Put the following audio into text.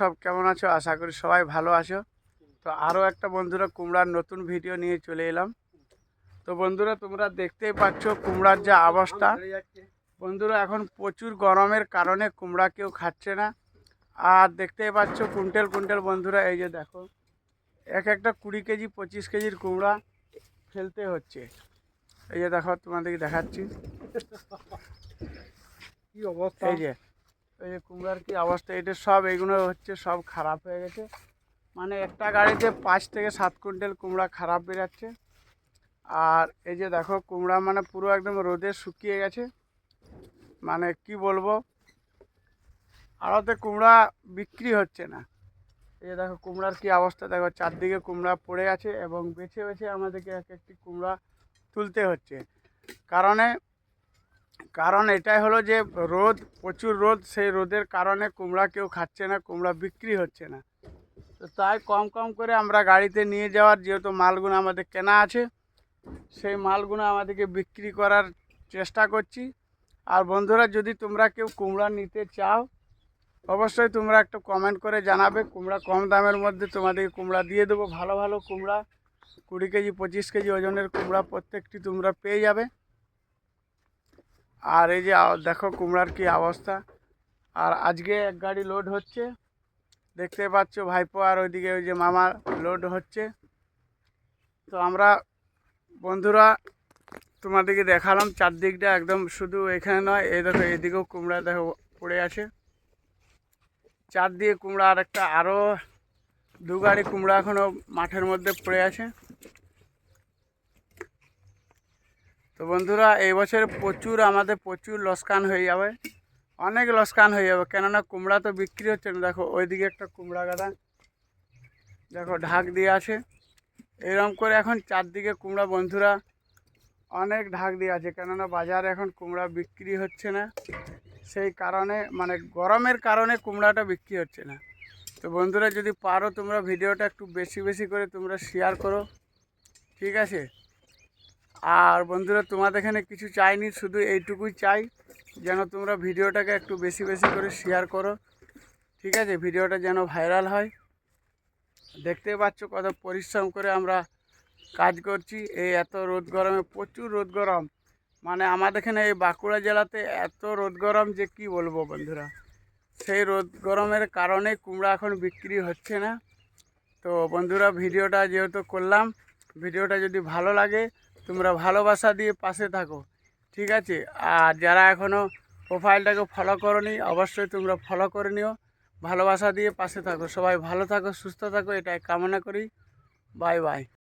সব কেমন আছো? আশা করি সবাই ভালো আছো। তো আরও একটা বন্ধুরা কুমড়ার নতুন ভিডিও নিয়ে চলে এলাম। তো বন্ধুরা তোমরা দেখতেই পাচ্ছ কুমড়ার যে অবস্থা। বন্ধুরা এখন প্রচুর গরমের কারণে কুমড়া কেউ খাচ্ছে না। আর দেখতেই পাচ্ছ কুইন্টাল কুইন্টাল বন্ধুরা এই যে দেখো এক একটা কুড়ি কেজি পঁচিশ কেজির কুমড়া ফেলতে হচ্ছে। এই যে দেখো তোমাদেরকে দেখাচ্ছি। কি অবস্থা? এই যে এই যে কুমড়ার কি অবস্থা? এটা সব এগুলো হচ্ছে সব খারাপ হয়ে গেছে। মানে একটা গাড়িতে পাঁচ থেকে সাত কুইন্টাল কুমড়া খারাপ বেরাচ্ছে আর এই যে দেখো, কুমড়া মানে পুরো একদম রোদে শুকিয়ে গেছে। মানে কি বলব? আড়তে কুমড়া বিক্রি হচ্ছে না। এই যে দেখো, কুমড়ার কি অবস্থা? দেখো, চারদিকে কুমড়া পড়ে আছে এবং বেছে বেছে আমাদেরকে এক একটি কুমড়া তুলতে হচ্ছে। কারণে কারণ এটাই হলো যে রোদ, প্রচুর রোদ, সেই রোদের কারণে কুমড়া কেউ খাচ্ছে না, কুমড়া বিক্রি হচ্ছে না। তো তাই কম কম করে আমরা গাড়িতে নিয়ে যাওয়ার যেহেতু মালগুলো আমাদের কেনা আছে, সেই মালগুলো আমাদেরকে বিক্রি করার চেষ্টা করছি। আর বন্ধুরা, যদি তোমরা কেউ কুমড়া নিতে চাও, অবশ্যই তোমরা একটু কমেন্ট করে জানাবে। কুমড়া কম দামের মধ্যে তোমাদেরকে কুমড়া দিয়ে দেবো। ভালো ভালো কুমড়া, কুড়ি কেজি, পঁচিশ কেজি ওজনের কুমড়া প্রত্যেকটি তোমরা পেয়ে যাবে। আর এই যে দেখো কুমড়ার কি অবস্থা। আর আজকে এক গাড়ি লোড হচ্ছে। দেখতে পাচ্ছ ভাইপো আর ওইদিকে ওই যে মামার লোড হচ্ছে। তো আমরা বন্ধুরা তোমাদেরকে দেখালাম চারদিকটা একদম শুধু এখানে নয়, এই দেখো এদিকেও কুমড়া দেখো পড়ে আছে। চারদিকে কুমড়া আর একটা আরও দু গাড়ি কুমড়া এখনও মাঠের মধ্যে পড়ে আছে। তো বন্ধুরা, এই বছর প্রচুর আমাদের প্রচুর লসকান হয়ে যাবে। অনেক লসকান হয়ে যাবে, কেননা কুমড়া তো বিক্রি হচ্ছে না। দেখো, ওইদিকে একটা কুমড়া গাদা। দেখো, ঢাক দিয়ে আছে। এরকম করে এখন চারদিকে কুমড়া, বন্ধুরা, অনেক ঢাক দিয়ে আছে। কেননা বাজারে এখন কুমড়া বিক্রি হচ্ছে না। সেই কারণে মানে গরমের কারণে কুমড়াটা বিক্রি হচ্ছে না। তো বন্ধুরা, যদি পারো তোমরা ভিডিওটা একটু বেশি বেশি করে তোমরা শেয়ার করো। ঠিক আছে? আর বন্ধুরা, তোমাদের এখানে কিছু চাইনি, শুধু এইটুকুই চাই, যেন তোমরা ভিডিওটাকে একটু বেশি বেশি করে শেয়ার করো, ঠিক আছে? ভিডিওটা যেন ভাইরাল হয়। দেখতে পাচ্ছ কত পরিশ্রম করে আমরা কাজ করছি। এই এত রোদ গরমে, প্রচুর রোদ গরম। মানে আমাদের এখানে এই বাঁকুড়া জেলাতে এত রোদ গরম যে কি বলব বন্ধুরা? সেই রোদ গরমের কারণে কুমড়া এখন বিক্রি হচ্ছে না। তো বন্ধুরা, ভিডিওটা যেহেতু করলাম, ভিডিওটা যদি ভালো লাগে তোমরা ভালোবাসা দিয়ে পাশে থাকো, ঠিক আছে? আর যারা এখনও প্রোফাইলটাকে ফলো করনি, অবশ্যই তোমরা ফলো করে নিও। ভালোবাসা দিয়ে পাশে থাকো। সবাই ভালো থাকো, সুস্থ থাকো, এটাই কামনা করি। Bye bye